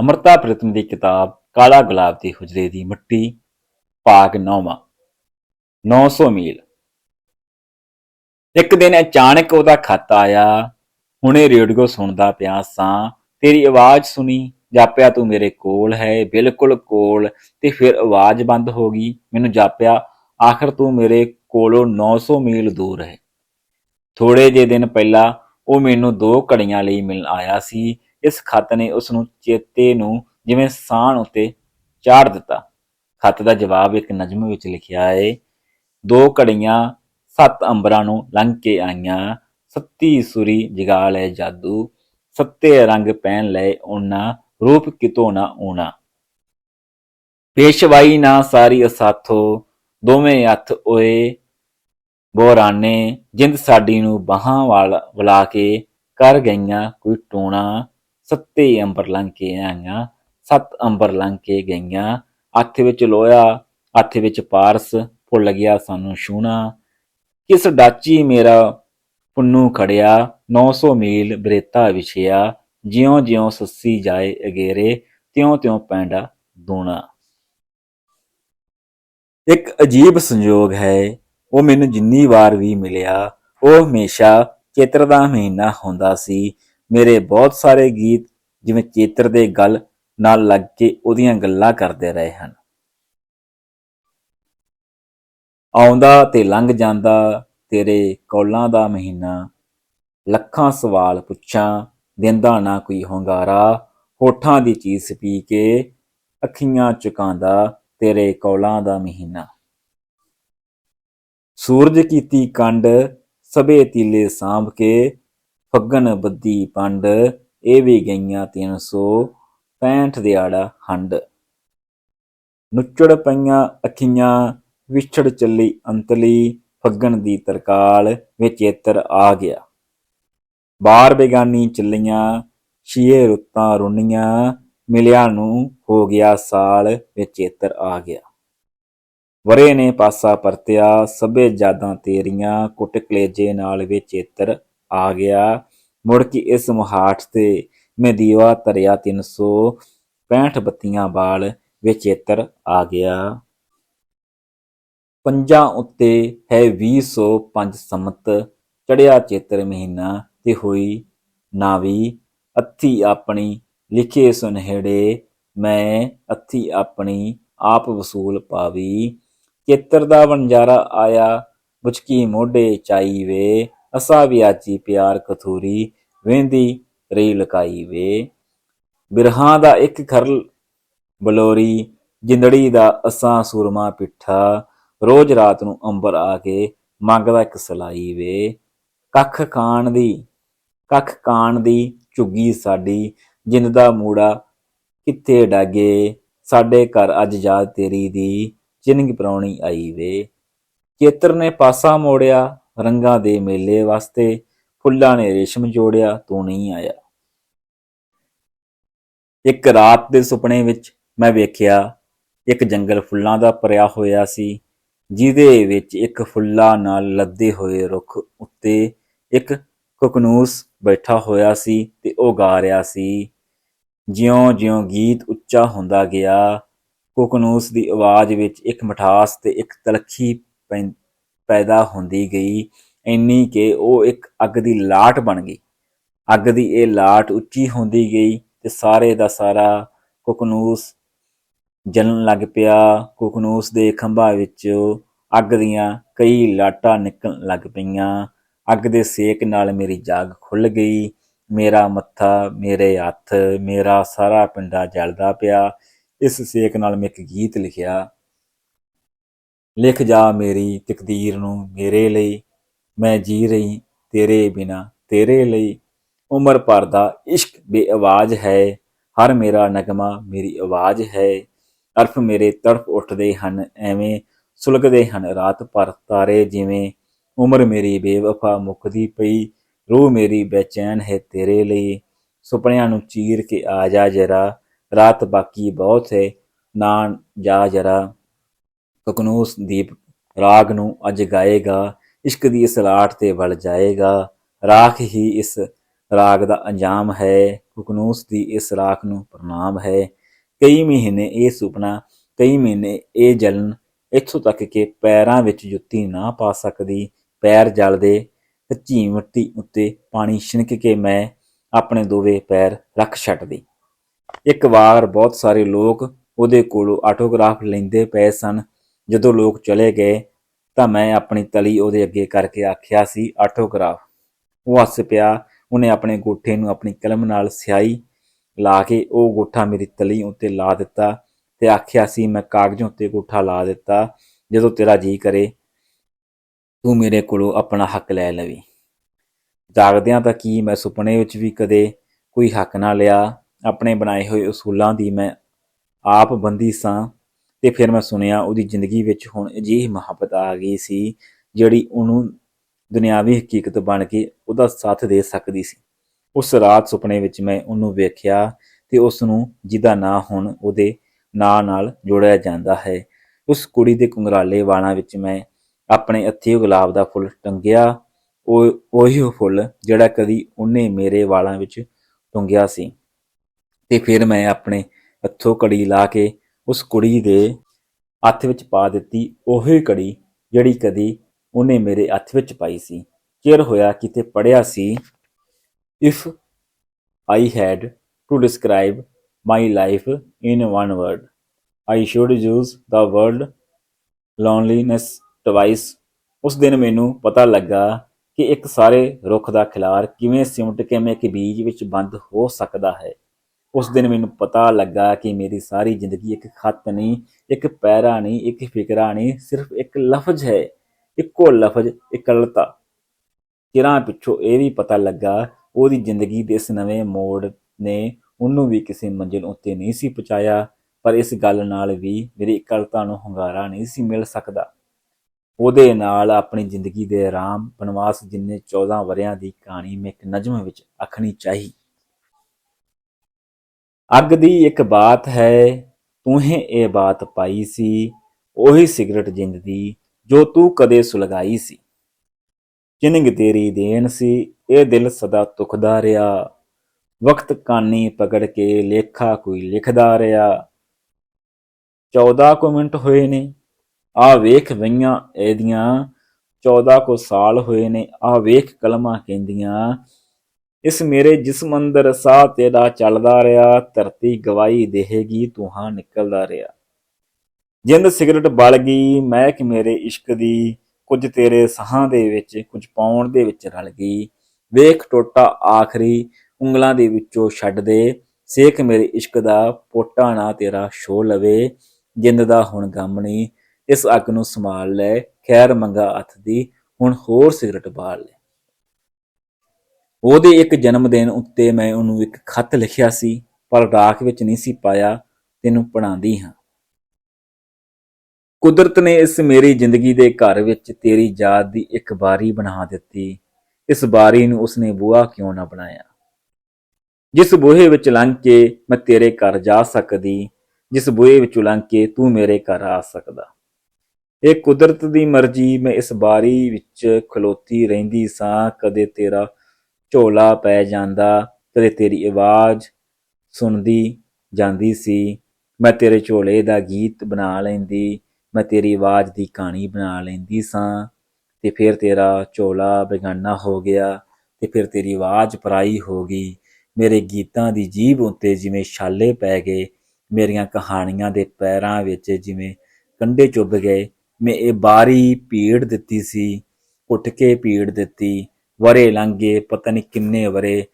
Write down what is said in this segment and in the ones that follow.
ਅਮਰਤਾ ਪ੍ਰੀਤਮ ਦੀ ਕਿਤਾਬ ਕਾਲਾ ਗੁਲਾਬ ਦੇ ਹੁਜਰੇ ਦੀ ਮਿੱਟੀ, ਭਾਗ 9ਵਾਂ 900 ਮੀਲ। ਇੱਕ ਦਿਨ ਅਚਾਨਕ ਉਹਦਾ ਖਤ ਆਇਆ। ਹੁਣੇ ਰੇਡੀਓ ਸੁਣਦਾ ਪਿਆ ਸਾਂ, ਤੇਰੀ ਆਵਾਜ਼ ਸੁਣੀ, ਜਾਪਿਆ ਤੂੰ ਮੇਰੇ ਕੋਲ ਹੈ, ਬਿਲਕੁਲ ਕੋਲ, ਤੇ ਫਿਰ ਆਵਾਜ਼ ਬੰਦ ਹੋ ਗਈ, ਮੈਨੂੰ ਜਾਪਿਆ, ਆਖਰ ਤੂੰ ਮੇਰੇ ਕੋਲੋਂ 900 ਮੀਲ ਦੂਰ ਹੈ। ਥੋੜੇ ਜਿਹੇ ਦਿਨ ਪਹਿਲਾਂ ਉਹ ਮੈਨੂੰ ਦੋ ਘੜੀਆਂ ਲਈ ਮਿਲਣ ਆਇਆ ਸੀ ਇਸ ਖਤ ਨੇ ਉਸ ਨੂੰ ਚੇਤੇ ਨੂੰ ਜਿਵੇਂ ਸਾਹਣ ਉੱਤੇ ਚਾੜ ਦਿੱਤਾ। ਖਤ ਦਾ ਜਵਾਬ ਇੱਕ ਨਜ਼ਮ ਵਿੱਚ ਲਿਖਿਆ ਹੈ ਦੋ ਘੜੀਆਂ ਸੱਤ ਅੰਬਰਾਂ ਨੂੰ ਲੰਘ ਕੇ ਆਈਆਂ, ਸੱਤੀ ਸੁਰੀ ਜਗਾ ਲੈ ਜਾਦੂ, ਸੱਤੇ ਰੰਗ ਪਹਿਨ ਲਏ ਉਹਨਾਂ ਰੂਪ ਕਿਤੋਂ ਨਾ ਆਉਣਾ ਪੇਸ਼ਵਾਈ ਨਾ ਸਾਰੀ ਅਸਾਥੋ, ਦੋਵੇਂ ਹੱਥ ਓਏ, ਬੋਰਾਨੇ, ਜਿੰਦ ਸਾਡੀ ਨੂੰ ਬਾਹਾਂ ਵਾਲ ਵਲਾ ਕੇ ਕਰ ਗਈਆਂ ਕੋਈ ਟੋਣਾ। ਸੱਤੇ ਅੰਬਰ ਲੰਘ ਕੇ ਆਈਆਂ, ਸੱਤ ਅੰਬਰ ਲੰਘ ਕੇ ਗਈਆਂ। ਹੱਥ ਵਿੱਚ ਲੋਹਾ ਹੱਥ ਵਿੱਚ ਪਾਰਸ ਫੁੱਲ ਗਿਆ ਸਾਨੂੰ ਛੂਣਾ। ਕਿਸ ਡਾਚੀ ਮੇਰਾ ਪੁੰਨੂ ਖੜਿਆ 900 ਮੀਲ ਬਰੇਤਾ ਵਿਛਿਆ। ਜਿਉਂ ਜਿਉਂ ਸੱਸੀ ਜਾਏ ਅਗੇਰੇ ਤਿਉਂ ਤਿਉਂ ਪੈਂਡਾ ਦੂਣਾ। ਇੱਕ ਅਜੀਬ ਸੰਯੋਗ ਹੈ, ਉਹ ਮੈਨੂੰ ਜਿੰਨੀ ਵਾਰ ਵੀ ਮਿਲਿਆ, ਉਹ ਹਮੇਸ਼ਾ ਚੇਤਰ ਦਾ ਮਹੀਨਾ ਹੁੰਦਾ ਸੀ। ਮੇਰੇ ਬਹੁਤ ਸਾਰੇ ਗੀਤ ਜਿਵੇਂ ਚੇਤਰ ਦੇ ਗੱਲ ਨਾਲ ਲੱਗ ਕੇ ਉਹਦੀਆਂ ਗੱਲਾਂ ਕਰਦੇ ਰਹੇ ਹਨ। ਆਉਂਦਾ ਤੇ ਲੰਘ ਜਾਂਦਾ ਤੇਰੇ ਕੌਲਾਂ ਦਾ ਮਹੀਨਾ, ਲੱਖਾਂ ਸਵਾਲ ਪੁੱਛਾਂ, ਦਿੰਦਾ ਨਾ ਕੋਈ ਹੁੰਗਾਰਾ, ਹੋਠਾਂ ਦੀ ਚੀਜ਼ ਪੀ ਕੇ ਅੱਖੀਆਂ ਚੁਕਾਉਂਦਾ ਤੇਰੇ ਕੌਲਾਂ ਦਾ ਮਹੀਨਾ। ਸੂਰਜ ਕੀਤੀ ਕੰਡ ਸਭੇ ਤੀਲੇ ਸਾਂਭ ਕੇ ਫੱਗਣ ਬੱਦੀ ਪੰਡ, ਇਹ ਵੀ ਗਈਆਂ 365 ਦਿਹਾੜਾ ਹੰਡ ਨੁੱਚੜ ਪਈਆਂ ਅੱਖੀਆਂ, ਵਿਛੜ ਚੱਲੀ ਅੰਤਲੀ ਫੱਗਣ ਦੀ ਤਰਕਾਲ ਵਿੱਚ ਚੇਤਰ ਆ ਗਿਆ। ਬਾਰ ਬੇਗਾਨੀ ਚੱਲੀਆਂ ਛੀਏ ਰੁੱਤਾਂ ਰੁੰਨੀਆਂ, ਮਿਲਿਆ ਨੂੰ ਹੋ ਗਿਆ ਸਾਲ ਵਿੱਚ ਚੇਤਰ ਆ ਗਿਆ। ਵਰੇ ਨੇ ਪਾਸਾ ਪਰਤਿਆ, ਸਭੇ ਜਾਦਾਂ ਤੇਰੀਆਂ, ਕੁੱਟ ਕਲੇਜੇ ਨਾਲ ਵਿੱਚ ਚੇਤਰ ਆ ਗਿਆ। ਮੁੜ ਕੇ ਇਸ ਮੁਹਾਠ ਤੇ ਮੈਂ ਦੀਵਾ ਧਰਿਆ 365 ਬੱਤੀਆਂ ਬਾਲ ਵਿੱਚ ਚੇਤਰ ਆ ਗਿਆ। ਪੰਜਾਂ ਉੱਤੇ ਹੈ 205 ਸੰਮਤ ਚੜਿਆ ਚੇਤਰ ਮਹੀਨਾ ਤੇ ਹੋਈ ਨਾਵੀ। ਅੱਥੀ ਆਪਣੀ ਲਿਖੇ ਸੁਨਹਿੜੇ, ਮੈਂ ਅੱਥੀ ਆਪਣੀ ਆਪ ਵਸੂਲ ਪਾਵੀ। ਚੇਤਰ ਦਾ ਵਣਜਾਰਾ ਆਇਆ ਬੁਚਕੀ ਮੋਢੇ ਚਾਈ ਵੇ। ਅਸਾ ਵਿਆਚੀ ਪਿਆਰ ਕਥੂਰੀ ਵੇਂਦੀ ਰਹੀ ਲਕਾਈ ਵੇ। ਬਿਰਹਾਂ ਦਾ ਇੱਕ ਖਰਲ ਬਲੋਰੀ, ਜਿੰਦੜੀ ਦਾ ਅਸਾਂ ਸੂਰਮਾ ਪਿੱਠਾ। ਰੋਜ਼ ਰਾਤ ਨੂੰ ਅੰਬਰ ਆ ਕੇ ਮੰਗਦਾ ਇੱਕ ਸਲਾਈ ਵੇ। ਕੱਖ ਕਾਣ ਦੀ, ਕੱਖ ਕਾਣ ਦੀ ਝੁੱਗੀ ਸਾਡੀ, ਜਿੰਦ ਦਾ ਮੂੜਾ ਕਿੱਥੇ ਡਾਗੇ? ਸਾਡੇ ਘਰ ਅੱਜ ਯਾਦ ਤੇਰੀ ਦੀ, ਜਿੰਨਗੀ ਪਰੌਣੀ ਆਈ ਵੇ। ਚੇਤਰ ਨੇ ਪਾਸਾ ਮੋੜਿਆ ਰੰਗਾਂ ਦੇ ਮੇਲੇ ਵਾਸਤੇ ਫੁੱਲਾਂ ਨੇ ਰੇਸ਼ਮ ਜੋੜਿਆ, ਤੂੰ ਨਹੀਂ ਆਇਆ। ਇੱਕ ਰਾਤ ਦੇ ਸੁਪਨੇ ਵਿੱਚ ਮੈਂ ਵੇਖਿਆ, ਇੱਕ ਜੰਗਲ ਫੁੱਲਾਂ ਦਾ ਭਰਿਆ ਹੋਇਆ ਸੀ, ਜਿਹਦੇ ਵਿੱਚ ਇੱਕ ਫੁੱਲਾਂ ਨਾਲ ਲੱਦੇ ਹੋਏ ਰੁੱਖ ਉੱਤੇ ਇੱਕ ਕੁਕਨੂਸ ਬੈਠਾ ਹੋਇਆ ਸੀ ਤੇ ਉਹ ਗਾ ਰਿਹਾ ਸੀ। ਜਿਉਂ-ਜਿਉਂ ਗੀਤ ਉੱਚਾ ਹੁੰਦਾ ਗਿਆ, ਕੁਕਨੂਸ ਦੀ ਆਵਾਜ਼ ਵਿੱਚ ਇੱਕ ਮਠਾਸ ਤੇ ਇੱਕ ਤਲਖੀ ਪੈਂ- ਪੈਦਾ ਹੁੰਦੀ ਗਈ, ਇੰਨੀ ਕਿ ਉਹ ਇੱਕ ਅੱਗ ਦੀ ਲਾਟ ਬਣ ਗਈ। ਅੱਗ ਦੀ ਇਹ ਲਾਟ ਉੱਚੀ ਹੁੰਦੀ ਗਈ ਤੇ ਸਾਰੇ ਦਾ ਸਾਰਾ ਕੁਕਨੂਸ ਜਲਣ ਲੱਗ ਪਿਆ। ਕੁਕਨੂਸ ਦੇ ਖੰਭਾਂ ਵਿੱਚ ਅੱਗ ਦੀਆਂ ਕਈ ਲਾਟਾਂ ਨਿਕਲਣ ਲੱਗ ਪਈਆਂ। ਅੱਗ ਦੇ ਸੇਕ ਨਾਲ ਮੇਰੀ ਜਾਗ ਖੁੱਲ ਗਈ। ਮੇਰਾ ਮੱਥਾ, ਮੇਰੇ ਹੱਥ, ਮੇਰਾ ਸਾਰਾ ਪਿੰਡਾ ਜਲਦਾ ਪਿਆ। ਇਸ ਸੇਕ ਨਾਲ ਮੈਂ ਇੱਕ ਗੀਤ ਲਿਖਿਆ। ਲਿਖ ਜਾ ਮੇਰੀ ਤਕਦੀਰ ਨੂੰ ਮੇਰੇ ਲਈ, ਮੈਂ ਜੀ ਰਹੀ ਤੇਰੇ ਬਿਨਾ, ਤੇਰੇ ਲਈ। ਉਮਰ ਭਰ ਦਾ ਇਸ਼ਕ ਬੇਆਵਾਜ਼ ਹੈ, ਹਰ ਮੇਰਾ ਨਗਮਾ ਮੇਰੀ ਆਵਾਜ਼ ਹੈ। ਅਰਫ ਮੇਰੇ ਤੜਫ ਉੱਠਦੇ ਹਨ, ਐਵੇਂ ਸੁਲਗਦੇ ਹਨ ਰਾਤ ਭਰ ਤਾਰੇ ਜਿਵੇਂ। ਉਮਰ ਮੇਰੀ ਬੇਵਫਾ ਮੁੱਕਦੀ ਪਈ, ਰੂਹ ਮੇਰੀ ਬੇਚੈਨ ਹੈ ਤੇਰੇ ਲਈ। ਸੁਪਨਿਆਂ ਨੂੰ ਚੀਰ ਕੇ ਆ ਜਾ ਜਰਾ, ਰਾਤ ਬਾਕੀ ਬਹੁਤ ਹੈ ਨਾ ਜਾ ਜਰਾ। ਕਕਨੂਸ ਦੀਪ ਰਾਗ ਨੂੰ ਅੱਜ ਗਾਏਗਾ, ਇਸ਼ਕ ਦੀ ਇਸ ਲਾਟ ਤੇ ਵਲ ਜਾਏਗਾ। ਰਾਖ ਹੀ ਇਸ ਰਾਗ ਦਾ ਅੰਜਾਮ ਹੈ, ਕੁਕਨੂਸ ਦੀ ਇਸ ਰਾਖ ਨੂੰ ਪ੍ਰਣਾਮ ਹੈ। ਕਈ ਮਹੀਨੇ ਇਹ ਸੁਪਨਾ, ਕਈ ਮਹੀਨੇ ਇਹ ਜਲਨ, ਇੱਥੋਂ ਤੱਕ ਕਿ ਪੈਰਾਂ ਵਿੱਚ ਜੁੱਤੀ ਨਾ ਪਾ ਸਕਦੀ। ਪੈਰ ਜਲਦੇ, ਕੱਚੀ ਮਿੱਟੀ ਉੱਤੇ ਪਾਣੀ ਛਿਣਕ ਕੇ ਮੈਂ ਆਪਣੇ ਦੋਵੇਂ ਪੈਰ ਰੱਖ ਛੱਡਦੀ। ਇੱਕ ਵਾਰ ਬਹੁਤ ਸਾਰੇ ਲੋਕ ਉਹਦੇ ਕੋਲੋਂ ਆਟੋਗ੍ਰਾਫ ਲੈਂਦੇ ਪਏ ਸਨ। ਜਦੋਂ ਲੋਕ ਚਲੇ ਗਏ ਤਾਂ ਮੈਂ ਆਪਣੀ ਤਲੀ ਉਹਦੇ ਅੱਗੇ ਕਰਕੇ ਆਖਿਆ ਸੀ ਆਟੋਗ੍ਰਾਫ ਉਹ ਹੱਸ ਪਿਆ। ਉਹਨੇ ਆਪਣੇ ਗੋਠੇ ਨੂੰ ਆਪਣੀ ਕਲਮ ਨਾਲ ਸਿਆਹੀ ਲਾ ਕੇ ਉਹ ਗੋਠਾ ਮੇਰੀ ਤਲੀ ਉੱਤੇ ਲਾ ਦਿੱਤਾ ਤੇ ਆਖਿਆ ਸੀ, ਮੈਂ ਕਾਗਜ਼ਾਂ ਉੱਤੇ ਗੋਠਾ ਲਾ ਦਿੱਤਾ, ਜਦੋਂ ਤੇਰਾ ਜੀ ਕਰੇ, ਤੂੰ ਮੇਰੇ ਕੋਲੋਂ ਆਪਣਾ ਹੱਕ ਲੈ ਲਵੀਂ। ਜਾਗਦਿਆਂ ਤਾਂ ਕੀ ਮੈਂ ਸੁਪਨੇ ਵਿੱਚ ਵੀ ਕਦੇ ਕੋਈ ਹੱਕ ਨਾ ਲਿਆ। ਆਪਣੇ ਬਣਾਏ ਹੋਏ ਉਸੂਲਾਂ ਦੀ ਮੈਂ ਆਪ ਬੰਦੀ ਸਾਂ। ਤੇ ਫਿਰ ਮੈਂ ਸੁਣਿਆ ਉਹਦੀ ਜ਼ਿੰਦਗੀ ਵਿੱਚ ਹੁਣ ਅਜਿਹੀ ਮੁਹੱਬਤ ਆ ਗਈ ਸੀ, ਜਿਹੜੀ ਉਹਨੂੰ ਦੁਨਿਆਵੀ ਹਕੀਕਤ ਬਣ ਕੇ ਉਹਦਾ ਸਾਥ ਦੇ ਸਕਦੀ ਸੀ। ਉਸ ਰਾਤ ਸੁਪਨੇ ਵਿੱਚ ਮੈਂ ਉਹਨੂੰ ਵੇਖਿਆ ਤੇ ਉਸ ਨੂੰ ਜਿਹਦਾ ਨਾਂ ਹੁਣ ਉਹਦੇ ਨਾਂ ਨਾਲ ਜੋੜਿਆ ਜਾਂਦਾ ਹੈ, ਉਸ ਕੁੜੀ ਦੇ ਕੁੰਗਰਾਲੇ ਵਾਲਾਂ ਵਿੱਚ ਮੈਂ ਆਪਣੇ ਹੱਥੀਂ ਗੁਲਾਬ ਦਾ ਫੁੱਲ ਟੰਗਿਆ, ਉਹ, ਉਹੀ ਫੁੱਲ ਜਿਹੜਾ ਕਦੀ ਉਹਨੇ ਮੇਰੇ ਵਾਲਾਂ ਵਿੱਚ ਟੰਗਿਆ ਸੀ। ਤੇ ਫਿਰ ਮੈਂ ਆਪਣੇ ਹੱਥੋਂ ਕੜੀ ਲਾ ਕੇ ਉਸ ਕੁੜੀ ਦੇ ਹੱਥ ਵਿੱਚ ਪਾ ਦਿੱਤੀ ਉਹੀ ਕੜੀ ਜਿਹੜੀ ਕਦੀ ਉਹਨੇ ਮੇਰੇ ਹੱਥ ਵਿੱਚ ਪਾਈ ਸੀ। ਚਿਰ ਹੋਇਆ ਕਿਤੇ ਪੜਿਆ ਸੀ। If I had to describe my life in one word I should use the word loneliness twice ਉਸ ਦਿਨ ਮੈਨੂੰ ਪਤਾ ਲੱਗਾ ਕਿ ਇੱਕ ਸਾਰੇ ਰੁੱਖ ਦਾ ਖਿਲਾਰ ਕਿਵੇਂ ਸਿਮਟ ਕੇ ਮੈਂ ਇੱਕ ਬੀਜ ਵਿੱਚ ਬੰਦ ਹੋ ਸਕਦਾ ਹੈ। ਉਸ ਦਿਨ ਮੈਨੂੰ ਪਤਾ ਲੱਗਾ ਕਿ ਮੇਰੀ ਸਾਰੀ ਜ਼ਿੰਦਗੀ ਇੱਕ ਖਤ ਨਹੀਂ, ਇੱਕ ਪੈਰਾ ਨਹੀਂ, ਇੱਕ ਫਿਕਰਾ ਨਹੀਂ, ਸਿਰਫ ਇੱਕ ਲਫ਼ਜ਼ ਹੈ, ਇੱਕੋ ਲਫ਼ਜ਼, ਇਕੱਲਤਾ। ਕਿਰਾਂ ਪਿੱਛੋਂ ਇਹ ਵੀ ਪਤਾ ਲੱਗਾ, ਉਹਦੀ ਜ਼ਿੰਦਗੀ ਦੇ ਇਸ ਨਵੇਂ ਮੋੜ ਨੇ ਉਹਨੂੰ ਵੀ ਕਿਸੇ ਮੰਜ਼ਿਲ ਉੱਤੇ ਨਹੀਂ ਸੀ ਪਹੁੰਚਾਇਆ, ਪਰ ਇਸ ਗੱਲ ਨਾਲ ਵੀ ਮੇਰੀ ਇਕੱਲਤਾ ਨੂੰ ਹੁੰਗਾਰਾ ਨਹੀਂ ਸੀ ਮਿਲ ਸਕਦਾ। ਉਹਦੇ ਨਾਲ ਆਪਣੀ ਜ਼ਿੰਦਗੀ ਦੇ ਆਰਾਮ, ਬਨਵਾਸ ਜਿੰਨੇ 14 ਵਰਿਆਂ ਦੀ ਕਹਾਣੀ ਮੈਂ ਇੱਕ ਨਜ਼ਮ ਵਿੱਚ ਆਖਣੀ ਚਾਹੀ। ਅੱਗ ਦੀ ਇੱਕ ਬਾਤ ਹੈ, ਤੂੰ ਹੀ ਇਹ ਬਾਤ ਪਾਈ ਸੀ, ਉਹੀ ਸਿਗਰਟ ਜਿੰਦ ਦੀ ਜੋ ਤੂੰ ਕਦੇ ਸੁਲਗਾਈ ਸੀ। ਚਿੰਨਗ ਤੇਰੀ ਦੇਣ ਸੀ, ਇਹ ਦਿਲ ਸਦਾ ਤੁਖਦਾ ਰਿਹਾ। ਵਕਤ ਕਾਨੀ ਪਕੜ ਕੇ ਲੇਖਾ ਕੋਈ ਲਿਖਦਾ ਰਿਹਾ। 14 ਕੁ ਮਿੰਟ ਹੋਏ ਨੇ ਆ ਵੇਖ ਵਈਆਂ ਇਹਦੀਆਂ। 14 ਕੁ ਸਾਲ ਹੋਏ ਨੇ ਆ ਵੇਖ ਕਲਮਾਂ ਕਹਿੰਦੀਆਂ ਇਸ ਮੇਰੇ ਜਿਸਮ ਅੰਦਰ ਸਾਹ ਤੇਰਾ ਚੱਲਦਾ ਰਿਹਾ, ਧਰਤੀ ਗਵਾਈ ਦੇਹੇਗੀ ਤੂੰ ਨਿਕਲਦਾ ਰਿਹਾ। ਜਿੰਦ ਸਿਗਰਟ ਬਲ ਗਈ, ਮਹਿਕ ਮੇਰੇ ਇਸ਼ਕ ਦੀ, ਕੁਝ ਤੇਰੇ ਸਾਹਾਂ ਦੇ ਵਿੱਚ, ਕੁਝ ਪਾਉਣ ਦੇ ਵਿੱਚ ਰਲ ਗਈ। ਵੇਖ ਟੋਟਾ ਆਖਰੀ, ਉਂਗਲਾਂ ਦੇ ਵਿੱਚੋਂ ਛੱਡ ਦੇ। ਸੇਖ ਮੇਰੇ ਇਸ਼ਕ ਦਾ, ਪੋਟਾ ਨਾ ਤੇਰਾ ਸ਼ੋ ਲਵੇ। ਜਿੰਦ ਦਾ ਹੁਣ ਗਮਣੀ ਇਸ ਅੱਗ ਨੂੰ ਸੰਭਾਲ ਲੈ। ਖੈਰ ਮੰਗਾ ਹੱਥ ਦੀ, ਹੁਣ ਹੋਰ ਸਿਗਰਟ ਬਾਲ ਲੈ। ਉਹਦੇ ਇੱਕ ਜਨਮ ਦਿਨ ਉੱਤੇ ਮੈਂ ਉਹਨੂੰ ਇੱਕ ਖੱਤ ਲਿਖਿਆ ਸੀ, ਪਰ ਰਾਖ ਵਿੱਚ ਨਹੀਂ ਸੀ ਪਾਇਆ, ਤੈਨੂੰ ਪੜਾਉਂਦੀ ਹਾਂ। ਕੁਦਰਤ ਨੇ ਇਸ ਮੇਰੀ ਜ਼ਿੰਦਗੀ ਦੇ ਘਰ ਵਿੱਚ ਤੇਰੀ ਯਾਦ ਦੀ ਇੱਕ ਬਾਰੀ ਬਣਾ ਦਿੱਤੀ। ਇਸ ਬਾਰੀ ਨੂੰ ਉਸਨੇ ਬੂਹਾ ਕਿਉਂ ਨਾ ਬਣਾਇਆ? ਜਿਸ ਬੂਹੇ ਵਿੱਚ ਲੰਘ ਕੇ ਮੈਂ ਤੇਰੇ ਘਰ ਜਾ ਸਕਦੀ, ਜਿਸ ਬੂਹੇ ਵਿੱਚੋਂ ਲੰਘ ਕੇ ਤੂੰ ਮੇਰੇ ਘਰ ਆ ਸਕਦਾ। ਇਹ ਕੁਦਰਤ ਦੀ ਮਰਜ਼ੀ ਮੈਂ ਇਸ ਬਾਰੀ ਵਿੱਚ ਖਲੋਤੀ ਰਹਿੰਦੀ ਸਾਂ, ਕਦੇ ਤੇਰਾ ਝੋਲਾ ਪੈ ਜਾਂਦਾ ਕਦੇ ਤੇਰੀ ਆਵਾਜ਼ ਸੁਣਦੀ ਜਾਂਦੀ ਸੀ। ਮੈਂ ਤੇਰੇ ਝੋਲੇ ਦਾ ਗੀਤ ਬਣਾ ਲੈਂਦੀ, ਮੈਂ ਤੇਰੀ ਆਵਾਜ਼ ਦੀ ਕਹਾਣੀ ਬਣਾ ਲੈਂਦੀ ਸਾਂ। ਤੇ ਫਿਰ ਤੇਰਾ ਝੋਲਾ ਬੇਗਾਨਾ ਹੋ ਗਿਆ ਤੇ ਫਿਰ ਤੇਰੀ ਆਵਾਜ਼ ਪਰਾਈ ਹੋ ਗਈ। ਮੇਰੇ ਗੀਤਾਂ ਦੀ ਜੀਭ ਉੱਤੇ ਜਿਵੇਂ ਛਾਲੇ ਪੈ ਗਏ, ਮੇਰੀਆਂ ਕਹਾਣੀਆਂ ਦੇ ਪੈਰਾਂ ਵਿੱਚ ਜਿਵੇਂ ਕੰਡੇ ਚੁੱਭ ਗਏ। ਮੈਂ ਇਹ ਬਾਰੀ ਭੀੜ ਦਿੱਤੀ ਸੀ, ਉੱਠ ਕੇ ਭੀੜ ਦਿੱਤੀ ਵਰੇ ਲੰਘੇ, ਪਤਾ ਨਹੀਂ ਕਿੰਨੇ ਵਰੇ।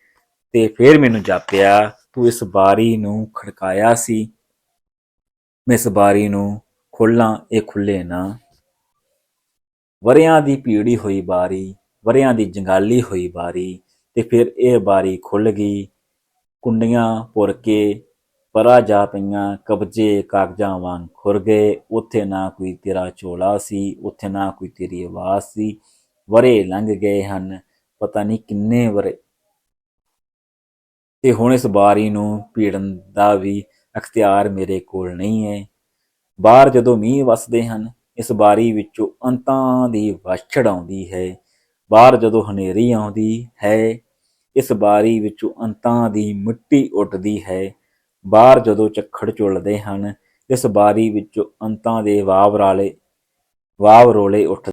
ਤੇ ਫਿਰ ਮੈਨੂੰ ਜਾਪਿਆ, ਤੂੰ ਇਸ ਬਾਰੀ ਨੂੰ ਖੜਕਾਇਆ ਸੀ। ਮੈਂ ਇਸ ਬਾਰੀ ਨੂੰ ਖੋਲਾਂ, ਇਹ ਖੁੱਲੇ ਨਾ। ਵਰਿਆਂ ਦੀ ਭੀੜੀ ਹੋਈ ਬਾਰੀ, ਵਰਿਆਂ ਦੀ ਜੰਗਾਲੀ ਹੋਈ ਬਾਰੀ। ਤੇ ਫਿਰ ਇਹ ਬਾਰੀ ਖੁੱਲ ਗਈ, ਕੁੰਡੀਆਂ ਪੁਰ ਕੇ, ਪਰਾ ਜਾ ਪਈਆਂ, ਕਬਜੇ ਕਾਗਜ਼ਾਂ ਵਾਂਗ ਖੁਰ ਗਏ। ਉੱਥੇ ਨਾ ਕੋਈ ਤੇਰਾ ਚੋਲਾ ਸੀ, ਉੱਥੇ ਨਾ ਕੋਈ ਤੇਰੀ ਆਵਾਜ਼ ਸੀ। ਵਰੇ ਲੰਘ ਗਏ ਹਨ। ਪਤਾ ਨਹੀਂ ਕਿੰਨੇ ਵਰੇ ਤੇ ਹੁਣ ਇਸ ਬਾਰੀ ਨੂੰ ਭੀੜਨ ਦਾ ਵੀ ਅਖਤਿਆਰ ਮੇਰੇ ਕੋਲ ਨਹੀਂ ਹੈ। ਬਾਹਰ ਜਦੋਂ ਮੀਂਹ ਵਸਦੇ ਹਨ, ਇਸ ਬਾਰੀ ਵਿੱਚੋਂ ਅੰਤਾਂ ਦੀ ਵਛੜ ਆਉਂਦੀ ਹੈ। ਬਾਹਰ ਜਦੋਂ ਹਨੇਰੀ ਆਉਂਦੀ ਹੈ, ਇਸ ਬਾਰੀ ਵਿੱਚੋਂ ਅੰਤਾਂ ਦੀ ਮਿੱਟੀ ਉੱਡਦੀ ਹੈ। ਬਾਹਰ ਜਦੋਂ ਚੱਖੜ ਝੁੱਲਦੇ ਹਨ, ਇਸ ਬਾਰੀ ਵਿੱਚੋਂ ਅੰਤਾਂ ਦੇ ਵਾਵਰਾਲੇ ਵਾਵ ਰੋਲੇ ਉੱਠ